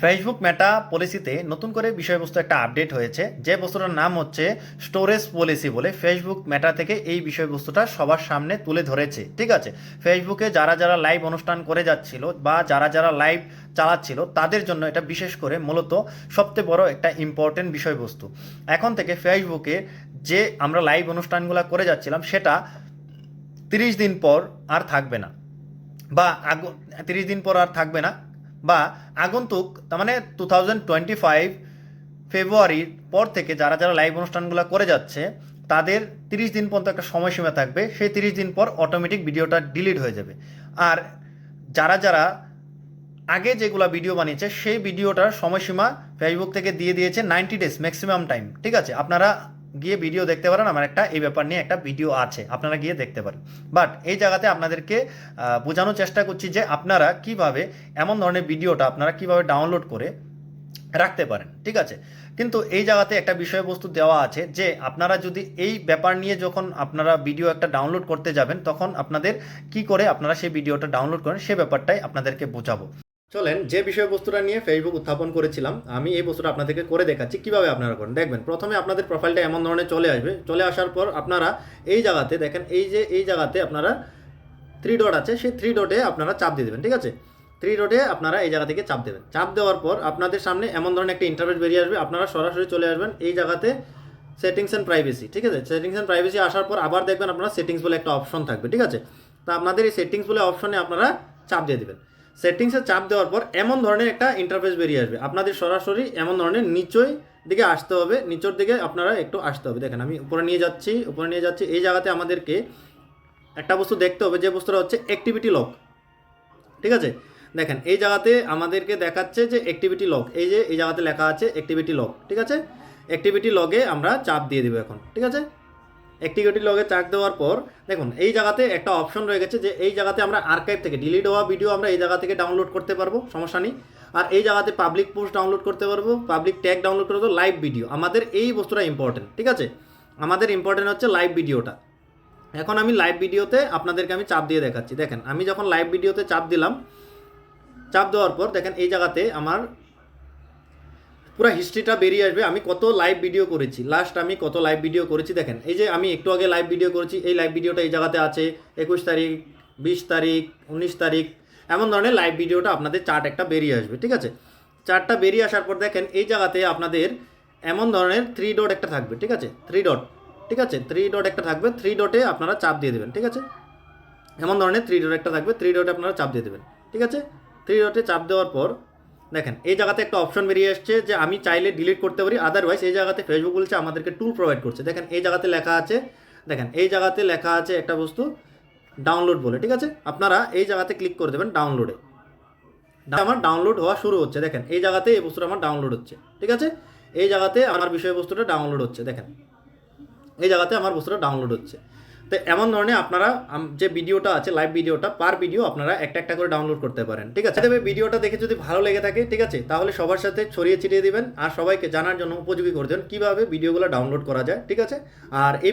Facebook Meta পলিসিতে নতুন করে বিষয়বস্তু একটা আপডেট হয়েছে। যে বস্তুটার নাম হচ্ছে স্টোরেজ পলিসি বলে ফেসবুক মেটা থেকে এই বিষয়বস্তুটা সবার সামনে তুলে ধরেছে। ঠিক আছে? ফেসবুকে যারা যারা লাইভ অনুষ্ঠান করে যাচ্ছিল বা যারা যারা লাইভ চালাচ্ছিল, তাদের জন্য এটা বিশেষ করে মূলত সবচেয়ে বড় একটা ইম্পর্টেন্ট বিষয়বস্তু। এখন থেকে ফেসবুকে যে আমরা লাইভ অনুষ্ঠানগুলো করে যাচ্ছিলাম, সেটা তিরিশ দিন পর আর থাকবে না। বা আগ তিরিশ দিন পর আর থাকবে না। বা আগন্তুক, তার মানে টু থাউজেন্ড টোয়েন্টি ফাইভ ফেব্রুয়ারির পর থেকে যারা যারা লাইভ অনুষ্ঠানগুলো করে যাচ্ছে, তাদের তিরিশ দিন পর্যন্ত একটা সময়সীমা থাকবে। সেই তিরিশ দিন পর অটোমেটিক ভিডিওটা ডিলিট হয়ে যাবে। আর যারা যারা আগে যেগুলো ভিডিও বানিয়েছে, সেই ভিডিওটার সময়সীমা ফেসবুক থেকে দিয়ে দিয়েছে নাইনটি ডেজ ম্যাক্সিমাম টাইম ঠিক আছে? আপনারা গিয়ে ভিডিও দেখতে পারেন, আমার একটা এই ব্যাপার নিয়ে একটা ভিডিও আছে, আপনারা গিয়ে দেখতে পারেন। বাট এই জায়গাতে আপনাদেরকে বোঝানোর চেষ্টা করছি যে আপনারা কীভাবে এমন ধরনের ভিডিওটা আপনারা কীভাবে ডাউনলোড করে রাখতে পারেন, ঠিক আছে? কিন্তু এই জায়গাতে একটা বিষয়বস্তু দেওয়া আছে যে আপনারা যদি এই ব্যাপার নিয়ে যখন আপনারা ভিডিও একটা ডাউনলোড করতে যাবেন, তখন আপনাদের কি করে আপনারা সেই ভিডিওটা ডাউনলোড করেন, সে ব্যাপারটাই আপনাদেরকে বোঝাবো। চলেন যে বিষয়বস্তুটা নিয়ে ফেসবুক উত্থাপন করেছিলাম, আমি এই বস্তুটা আপনাদেরকে করে দেখাচ্ছি। কীভাবে আপনারা করেন? দেখবেন, প্রথমে আপনাদের প্রোফাইলটা এমন ধরনের চলে আসবে। চলে আসার পর আপনারা এই জায়গাতে দেখেন, এই যে, এই জায়গাতে আপনারা থ্রি ডট আছে, সেই থ্রি ডটে আপনারা চাপ দিয়ে দেবেন, ঠিক আছে? থ্রি ডটে আপনারা এই জায়গা থেকে চাপ দেবেন। চাপ দেওয়ার পর আপনাদের সামনে এমন ধরনের একটা ইন্টারভেট বেরিয়ে আসবে। আপনারা সরাসরি চলে আসবেন এই জায়গাতে সেটিংস অ্যান্ড প্রাইভেসি ঠিক আছে? সেটিংস অ্যান্ড প্রাইভেসি আসার পর আবার দেখবেন আপনারা সেটিংস বলে একটা অপশন থাকবে, ঠিক আছে? তা আপনাদের এই সেটিংস বলে অপশনে আপনারা চাপ দিয়ে দেবেন। সেটিংসে চাপ দেওয়ার পর এমন ধরনের একটা ইন্টারফেস বেরিয়ে আসবে। আপনাদের সরাসরি এমন ধরনের নিচই দিকে আসতে হবে, নিচের দিকে আপনারা একটু আসতে হবে। দেখেন আমি উপরে নিয়ে যাচ্ছি, উপরে নিয়ে যাচ্ছি, এই জায়গাতে আমাদেরকে একটা বস্তু দেখতে হবে, যে বস্তুটা হচ্ছে অ্যাক্টিভিটি লক ঠিক আছে? দেখেন, এই জায়গাতে আমাদেরকে দেখাচ্ছে যে অ্যাক্টিভিটি লক এই যে, এই জায়গাতে লেখা আছে অ্যাক্টিভিটি লক ঠিক আছে? অ্যাক্টিভিটি লগে আমরা চাপ দিয়ে দেবো এখন। ঠিক আছে? অ্যাক্টিভিটি লগে চাপ দেওয়ার পর, দেখুন, এই জায়গাতে একটা অপশন রয়ে গেছে যে এই জায়গাতে আমরা আর্কাইভ থেকে ডিলিট হওয়া ভিডিও আমরা এই জায়গা থেকে ডাউনলোড করতে পারব, সমস্যা নেই। আর এই জায়গাতে পাবলিক পোস্ট ডাউনলোড করতে পারব পাবলিক ট্যাগ ডাউনলোড করতে লাইভ ভিডিও আমাদের এই বস্তুটা ইম্পর্টেন্ট ঠিক আছে? আমাদের ইম্পর্টেন্ট হচ্ছে লাইভ ভিডিওটা এখন আমি লাইভ ভিডিওতে আপনাদেরকে আমি চাপ দিয়ে দেখাচ্ছি। দেখেন, আমি যখন লাইভ ভিডিওতে চাপ দিলাম, চাপ দেওয়ার পর দেখেন এই জায়গাতে আমার পুরো হিস্ট্রিটা বেরিয়ে আসবে। আমি কত লাইভ ভিডিও করেছি। লাস্ট আমি কত লাইভ ভিডিও করেছি, দেখেন। এই যে আমি একটু আগে লাইভ ভিডিও করেছি, এই লাইভ ভিডিওটা এই জায়গাতে আছে, একুশ তারিখ, বিশ তারিখ, উনিশ তারিখ, এমন ধরনের লাইভ ভিডিওটা আপনাদের চার্ট একটা বেরিয়ে আসবে, ঠিক আছে? চার্টটা বেরিয়ে আসার পর দেখেন, এই জায়গাতে আপনাদের এমন ধরনের থ্রি ডট একটা থাকবে, ঠিক আছে? থ্রি ডট ঠিক আছে? থ্রি ডট একটা থাকবে থ্রি ডটে আপনারা চাপ দিয়ে দেবেন, ঠিক আছে? এমন ধরনের থ্রি ডট একটা থাকবে থ্রি ডটে আপনারা চাপ দিয়ে দেবেন, ঠিক আছে? থ্রি ডটে চাপ দেওয়ার পর দেখেন, এই জায়গাতে একটা অপশন বেরিয়ে এসছে যে আমি চাইলে ডিলিট করতে পারি আদারওয়াইজ এই জায়গাতে ফেসবুক বলছে আমাদেরকে টুল প্রোভাইড করছে। দেখেন, এই জায়গাতে লেখা আছে, দেখেন, এই জায়গাতে লেখা আছে একটা বস্তু ডাউনলোড বলে, ঠিক আছে? আপনারা এই জায়গাতে ক্লিক করে দেবেন ডাউনলোডে আমার ডাউনলোড হওয়া শুরু হচ্ছে, দেখেন, এই জায়গাতে এই বস্তুটা আমার ডাউনলোড হচ্ছে, ঠিক আছে? এই জায়গাতে আমার বিষয়বস্তুটা ডাউনলোড হচ্ছে, দেখেন, এই জায়গাতে আমার বস্তুটা ডাউনলোড হচ্ছে। তো এমন ধরনের আপনারা যে ভিডিওটা আছে লাইভ ভিডিওটা পার ভিডিও আপনারা একটা একটা করে ডাউনলোড করতে পারেন, ঠিক আছে? তবে ভিডিওটা দেখে যদি ভালো লেগে থাকে, ঠিক আছে, তাহলে সবার সাথে ছড়িয়ে ছিটিয়ে দিবেন আর সবাইকে জানার জন্য উপযোগী করে দেবেন কীভাবে ভিডিওগুলো ডাউনলোড করা যায়, ঠিক আছে? আর এই